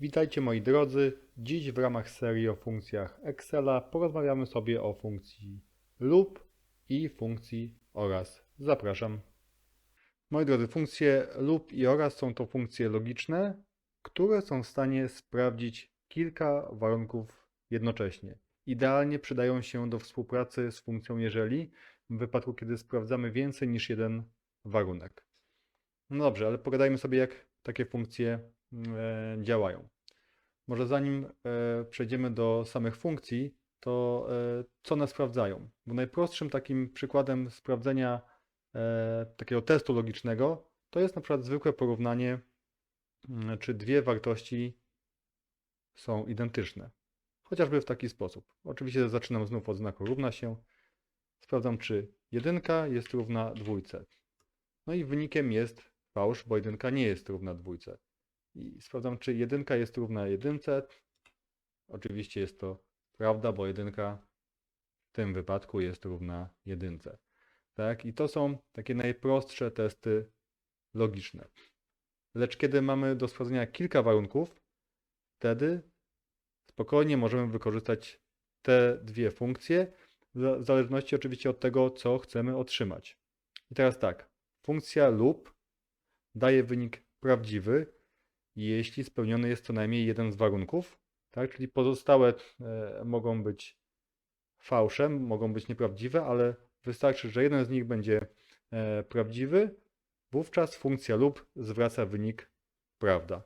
Witajcie moi drodzy. Dziś w ramach serii o funkcjach Excela porozmawiamy sobie o funkcji lub i funkcji oraz. Zapraszam. Moi drodzy, funkcje lub i oraz są to funkcje logiczne, które są w stanie sprawdzić kilka warunków jednocześnie. Idealnie przydają się do współpracy z funkcją jeżeli, w wypadku kiedy sprawdzamy więcej niż jeden warunek. No dobrze, ale pogadajmy sobie, jak takie funkcje działają. Może zanim e, przejdziemy do samych funkcji, to e, co one sprawdzają? Bo najprostszym takim przykładem sprawdzenia e, takiego testu logicznego to jest na przykład zwykłe porównanie, mm, czy dwie wartości są identyczne. Chociażby w taki sposób. Oczywiście zaczynam znów od znaku równa się. Sprawdzam, czy jedynka jest równa dwójce. No i wynikiem jest fałsz, bo jedynka nie jest równa dwójce. I sprawdzam, czy jedynka jest równa jedynce. Oczywiście jest to prawda, bo jedynka w tym wypadku jest równa jedynce. Tak? I to są takie najprostsze testy logiczne. Lecz kiedy mamy do sprawdzenia kilka warunków, wtedy spokojnie możemy wykorzystać te dwie funkcje, w zależności oczywiście od tego, co chcemy otrzymać. I teraz tak, funkcja lub daje wynik prawdziwy, jeśli spełniony jest co najmniej jeden z warunków, tak? Czyli pozostałe e, mogą być fałszem, mogą być nieprawdziwe, ale wystarczy, że jeden z nich będzie e, prawdziwy, wówczas funkcja lub zwraca wynik prawda.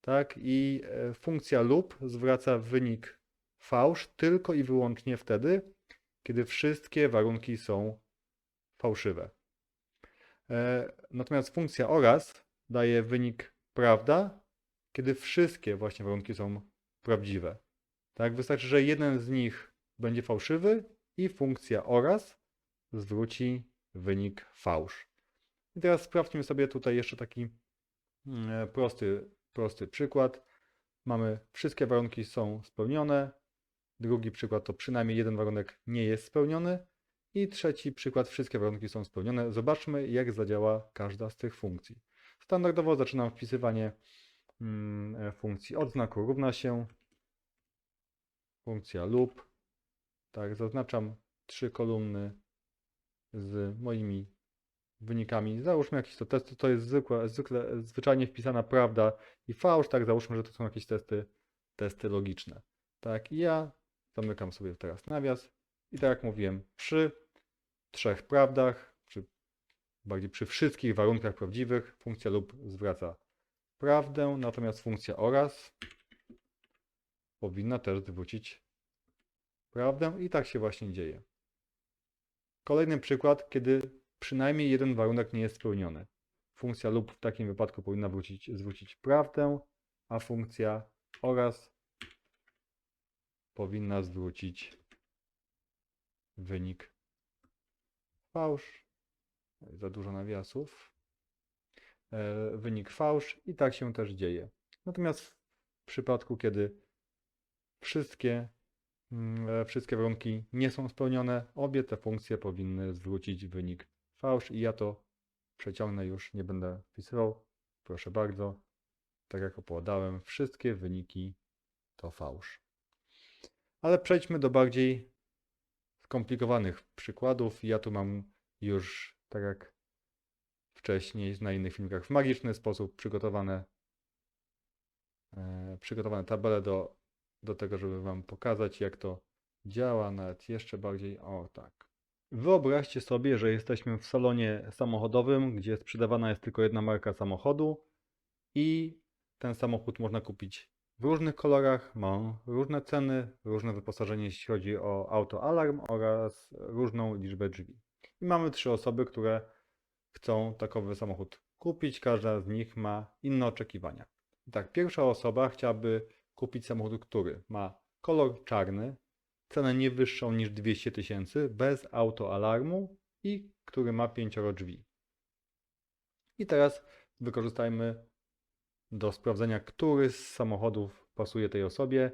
Tak? I e, funkcja lub zwraca wynik fałsz tylko i wyłącznie wtedy, kiedy wszystkie warunki są fałszywe. Natomiast funkcja oraz daje wynik prawda, kiedy wszystkie właśnie warunki są prawdziwe. Tak, wystarczy, że jeden z nich będzie fałszywy i funkcja oraz zwróci wynik fałsz. I teraz sprawdźmy sobie tutaj jeszcze taki mm, prosty, prosty przykład. Mamy wszystkie warunki są spełnione. Drugi przykład to przynajmniej jeden warunek nie jest spełniony. I trzeci przykład, wszystkie warunki są spełnione. Zobaczmy, jak zadziała każda z tych funkcji. Standardowo zaczynam wpisywanie mm, funkcji od znaku równa się, funkcja lub. Tak, zaznaczam trzy kolumny z moimi wynikami. Załóżmy jakiś to test, to jest zwykłe, zwykle, zwyczajnie wpisana prawda i fałsz, tak, załóżmy, że to są jakieś testy, testy logiczne. Tak, i ja zamykam sobie teraz nawias i tak jak mówiłem, przy trzech prawdach, bardziej przy wszystkich warunkach prawdziwych, funkcja lub zwraca prawdę, natomiast funkcja oraz powinna też zwrócić prawdę i tak się właśnie dzieje. Kolejny przykład, kiedy przynajmniej jeden warunek nie jest spełniony. Funkcja lub w takim wypadku powinna wrócić, zwrócić prawdę, a funkcja oraz powinna zwrócić wynik fałsz. Za dużo nawiasów. E, Wynik fałsz i tak się też dzieje. Natomiast w przypadku, kiedy wszystkie, mm, e, wszystkie warunki nie są spełnione, obie te funkcje powinny zwrócić wynik fałsz i ja to przeciągnę już, nie będę wpisywał. Proszę bardzo. Tak jak opowiadałem, wszystkie wyniki to fałsz. Ale przejdźmy do bardziej skomplikowanych przykładów. Ja tu mam już, tak jak wcześniej na innych filmikach, w magiczny sposób przygotowane, e, przygotowane tabele do, do tego, żeby Wam pokazać, jak to działa, nawet jeszcze bardziej. O, tak. Wyobraźcie sobie, że jesteśmy w salonie samochodowym, gdzie sprzedawana jest tylko jedna marka samochodu i ten samochód można kupić w różnych kolorach, ma różne ceny, różne wyposażenie, jeśli chodzi o autoalarm oraz różną liczbę drzwi. I mamy trzy osoby, które chcą takowy samochód kupić. Każda z nich ma inne oczekiwania. I tak, pierwsza osoba chciałaby kupić samochód, który ma kolor czarny, cenę nie wyższą niż 200 tysięcy, bez autoalarmu i który ma pięcioro drzwi. I teraz wykorzystajmy do sprawdzenia, który z samochodów pasuje tej osobie,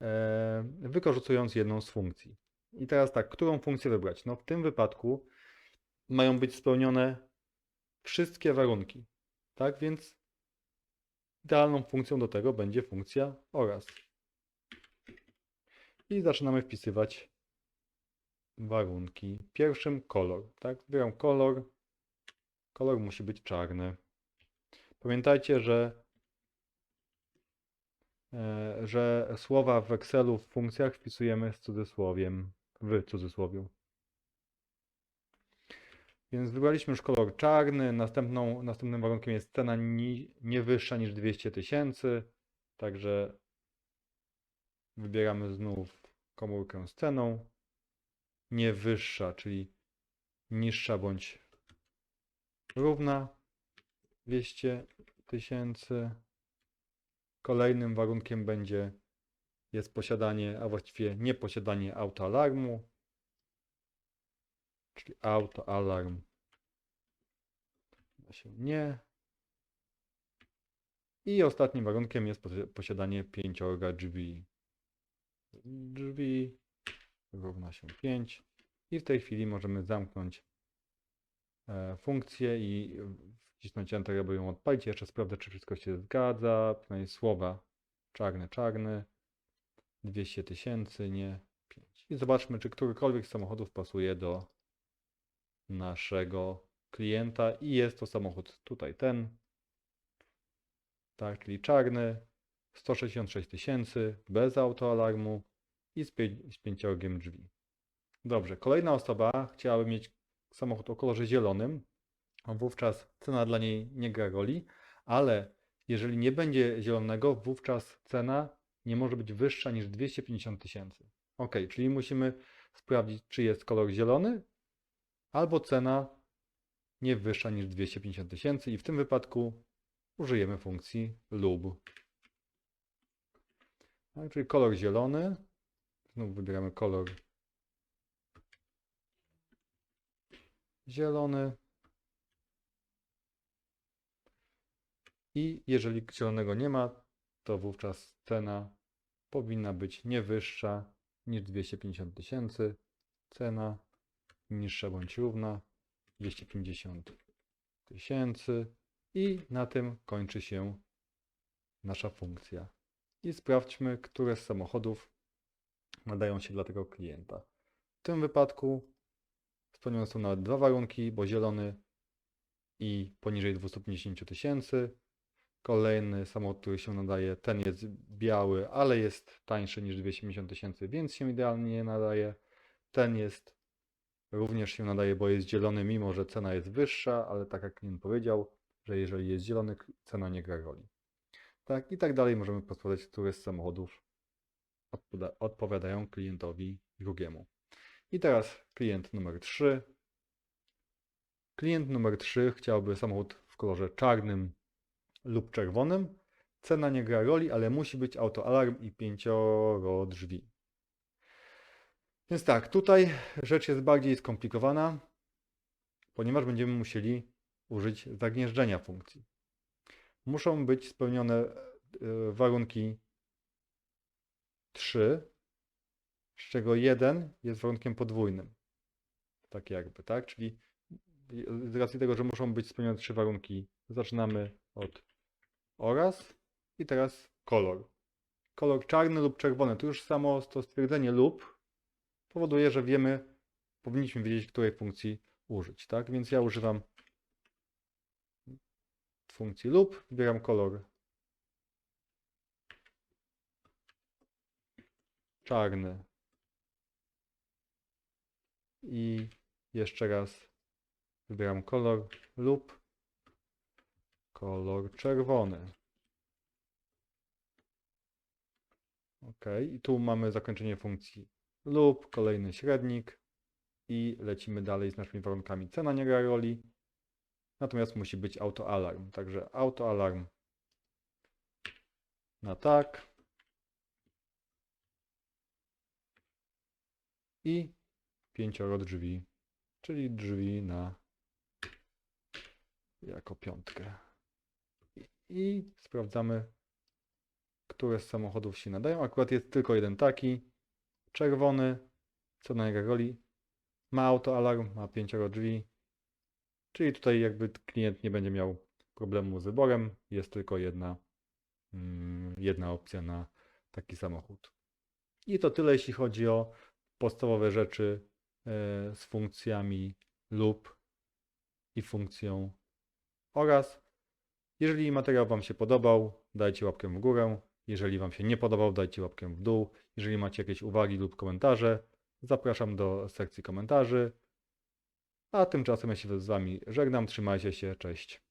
e, wykorzystując jedną z funkcji. I teraz tak, którą funkcję wybrać? No w tym wypadku mają być spełnione wszystkie warunki. Tak więc Idealną funkcją do tego będzie funkcja oraz. I zaczynamy wpisywać warunki. Pierwszym kolor, tak? Wybieram kolor. Kolor musi być czarny. Pamiętajcie, że, e, że słowa w Excelu w funkcjach wpisujemy z cudzysłowiem, w cudzysłowiu. Więc wybraliśmy już kolor czarny. Następną, następnym warunkiem jest cena ni, nie wyższa niż 200 tysięcy. Także wybieramy znów komórkę z ceną. Nie wyższa, czyli niższa bądź równa 200 tysięcy. Kolejnym warunkiem będzie jest posiadanie, a właściwie nieposiadanie autoalarmu, czyli autoalarm się nie. I ostatnim warunkiem jest posi- posiadanie pięciorga drzwi. Drzwi równa się 5. I w tej chwili możemy zamknąć e, funkcję i wcisnąć Enter, aby ją odpalić. Jeszcze sprawdzę, czy wszystko się zgadza. Przynajmniej słowa czarny, czarny. 200 tysięcy, nie 5. I zobaczmy, czy którykolwiek z samochodów pasuje do naszego klienta i jest to samochód tutaj ten. Tak, czyli czarny. 166 tysięcy, bez autoalarmu i z, pię- z drzwi. Dobrze, kolejna osoba chciałaby mieć samochód o kolorze zielonym, wówczas cena dla niej nie gra roli, ale jeżeli nie będzie zielonego, wówczas cena nie może być wyższa niż 250 tysięcy. Ok, czyli musimy sprawdzić, czy jest kolor zielony, albo cena nie wyższa niż 250 tysięcy i w tym wypadku użyjemy funkcji lub. Tak, czyli kolor zielony. Znów wybieramy kolor zielony. I jeżeli zielonego nie ma, to wówczas cena powinna być nie wyższa niż 250 tysięcy. Cena niższa bądź równa 250 tysięcy. I na tym kończy się nasza funkcja. I sprawdźmy, które z samochodów nadają się dla tego klienta. W tym wypadku spełnione są nawet dwa warunki, bo zielony i poniżej 250 tysięcy. Kolejny samochód, który się nadaje, ten jest biały, ale jest tańszy niż 250 tysięcy, więc się idealnie nadaje. Ten jest również się nadaje, bo jest zielony, mimo że cena jest wyższa, ale tak jak klient powiedział, że jeżeli jest zielony, cena nie gra roli. Tak, i tak dalej możemy podpowiadać, które z samochodów odpowiadają klientowi drugiemu. I teraz klient numer 3. Klient numer 3 chciałby samochód w kolorze czarnym lub czerwonym. Cena nie gra roli, ale musi być autoalarm i pięcioro drzwi. Więc tak, tutaj rzecz jest bardziej skomplikowana, ponieważ będziemy musieli użyć zagnieżdżenia funkcji. Muszą być spełnione e, warunki 3, z czego jeden jest warunkiem podwójnym. Tak jakby, tak? Czyli z racji tego, że muszą być spełnione trzy warunki, zaczynamy od oraz i teraz kolor. Kolor czarny lub czerwony. Tu już samo to stwierdzenie lub powoduje, że wiemy, powinniśmy wiedzieć, której funkcji użyć, tak? Więc ja używam funkcji lub, wybieram kolor czarny i jeszcze raz wybieram kolor lub kolor czerwony. OK, i tu mamy zakończenie funkcji lub, kolejny średnik i lecimy dalej z naszymi warunkami. Cena nie gra roli, natomiast musi być autoalarm. Także autoalarm na tak. I pięcioro drzwi, czyli drzwi na jako piątkę. I, sprawdzamy, które z samochodów się nadają. Akurat jest tylko jeden taki, czerwony, co na jego roli. Ma autoalarm, ma pięcioro drzwi, czyli tutaj jakby klient nie będzie miał problemu z wyborem, jest tylko jedna jedna opcja na taki samochód. I to tyle, jeśli chodzi o podstawowe rzeczy e, z funkcjami lub i funkcją oraz. Jeżeli materiał Wam się podobał, dajcie łapkę w górę. Jeżeli Wam się nie podobał, dajcie łapkę w dół. Jeżeli macie jakieś uwagi lub komentarze, zapraszam do sekcji komentarzy. A tymczasem ja się z Wami żegnam. Trzymajcie się, cześć.